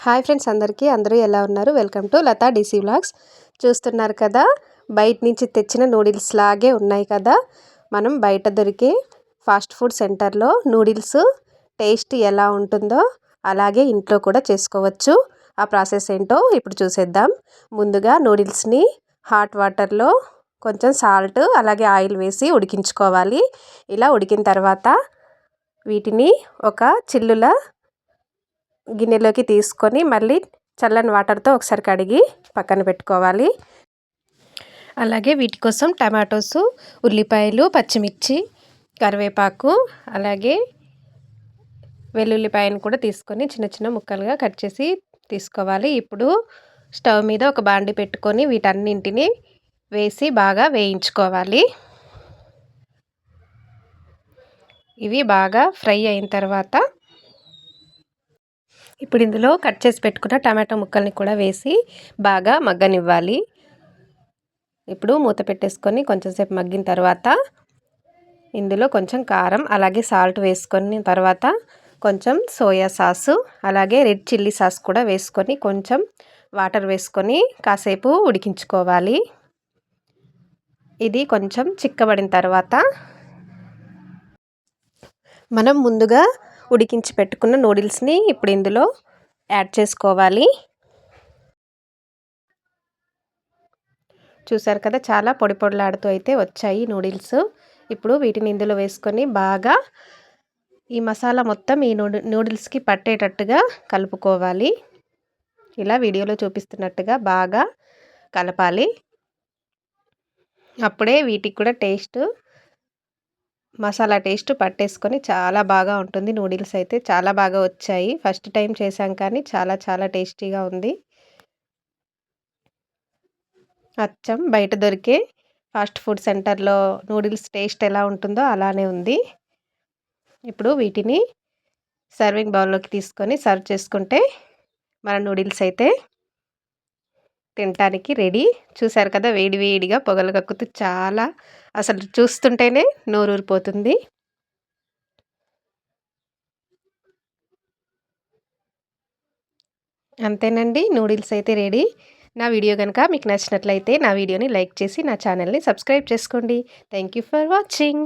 Hi friends అందరికీ. అందరూ ఎలా ఉన్నారు? Welcome to Latha DC vlogs. చూస్తున్నారు కదా బయట నుంచి తెచ్చిన నూడిల్స్ లాగే ఉన్నాయి కదా. మనం బయట దొరికే ఫాస్ట్ ఫుడ్ సెంటర్లో నూడిల్స్ టేస్ట్ ఎలా ఉంటుందో అలాగే ఇంట్లో కూడా చేసుకోవచ్చు. ఆ ప్రాసెస్ ఏంటో ఇప్పుడు చూసేద్దాం. ముందుగా నూడిల్స్ని హాట్ వాటర్లో కొంచెం సాల్ట్ అలాగే ఆయిల్ వేసి ఉడికించుకోవాలి. ఇలా ఉడికిన తర్వాత వీటిని ఒక చిల్లుల గిన్నెలోకి తీసుకొని మళ్ళీ చల్లని వాటర్తో ఒకసారి కడిగి పక్కన పెట్టుకోవాలి. అలాగే వీటి కోసం టమాటోస్ ఉల్లిపాయలు పచ్చిమిర్చి కరివేపాకు అలాగే వెల్లుల్లిపాయను కూడా తీసుకొని చిన్న చిన్న ముక్కలుగా కట్ చేసి తీసుకోవాలి. ఇప్పుడు స్టవ్ మీద ఒక బాండి పెట్టుకొని వీటన్నింటిని వేసి బాగా వేయించుకోవాలి. ఇవి బాగా ఫ్రై అయిన తర్వాత ఇప్పుడు ఇందులో కట్ చేసి పెట్టుకున్న టమాటో ముక్కల్ని కూడా వేసి బాగా మగ్గనివ్వాలి. ఇప్పుడు మూత పెట్టేసుకొని కొంచెంసేపు మగ్గిన తర్వాత ఇందులో కొంచెం కారం అలాగే సాల్ట్ వేసుకొని తర్వాత కొంచెం సోయా సాసు అలాగే రెడ్ చిల్లీ సాస్ కూడా వేసుకొని కొంచెం వాటర్ వేసుకొని కాసేపు ఉడికించుకోవాలి. ఇది కొంచెం చిక్కబడిన తర్వాత మనం ముందుగా ఉడికించి పెట్టుకున్న నూడిల్స్ని ఇప్పుడు ఇందులో యాడ్ చేసుకోవాలి. చూసారు కదా చాలా పొడి పొడిలాడుతూ అయితే వచ్చాయి నూడిల్స్. ఇప్పుడు వీటిని ఇందులో వేసుకొని బాగా ఈ మసాలా మొత్తం ఈ నూడి నూడిల్స్కి పట్టేటట్టుగా కలుపుకోవాలి. ఇలా వీడియోలో చూపిస్తున్నట్టుగా బాగా కలపాలి. అప్పుడే వీటికి కూడా టేస్ట్ మసాలా టేస్ట్ పట్టేసుకొని చాలా బాగా ఉంటుంది. నూడిల్స్ అయితే చాలా బాగా వచ్చాయి. ఫస్ట్ టైం చేశాం కానీ చాలా చాలా టేస్టీగా ఉంది. అచ్చం. బయట దొరికే ఫాస్ట్ ఫుడ్ సెంటర్లో నూడిల్స్ టేస్ట్ ఎలా ఉంటుందో అలానే ఉంది. ఇప్పుడు వీటిని సర్వింగ్ బౌల్లోకి తీసుకొని సర్వ్ చేసుకుంటే మన నూడిల్స్ అయితే తినటానికి రెడీ. చూశారు కదా వేడి వేడిగా పొగలు కక్కుతూ చాలా అసలు చూస్తుంటేనే నోరూరిపోతుంది. అంతేనండి నూడిల్స్ అయితే రెడీ. నా వీడియో కనుక మీకు నచ్చినట్లయితే నా వీడియోని లైక్ చేసి నా ఛానల్ని సబ్స్క్రైబ్ చేసుకోండి. Thank you for watching.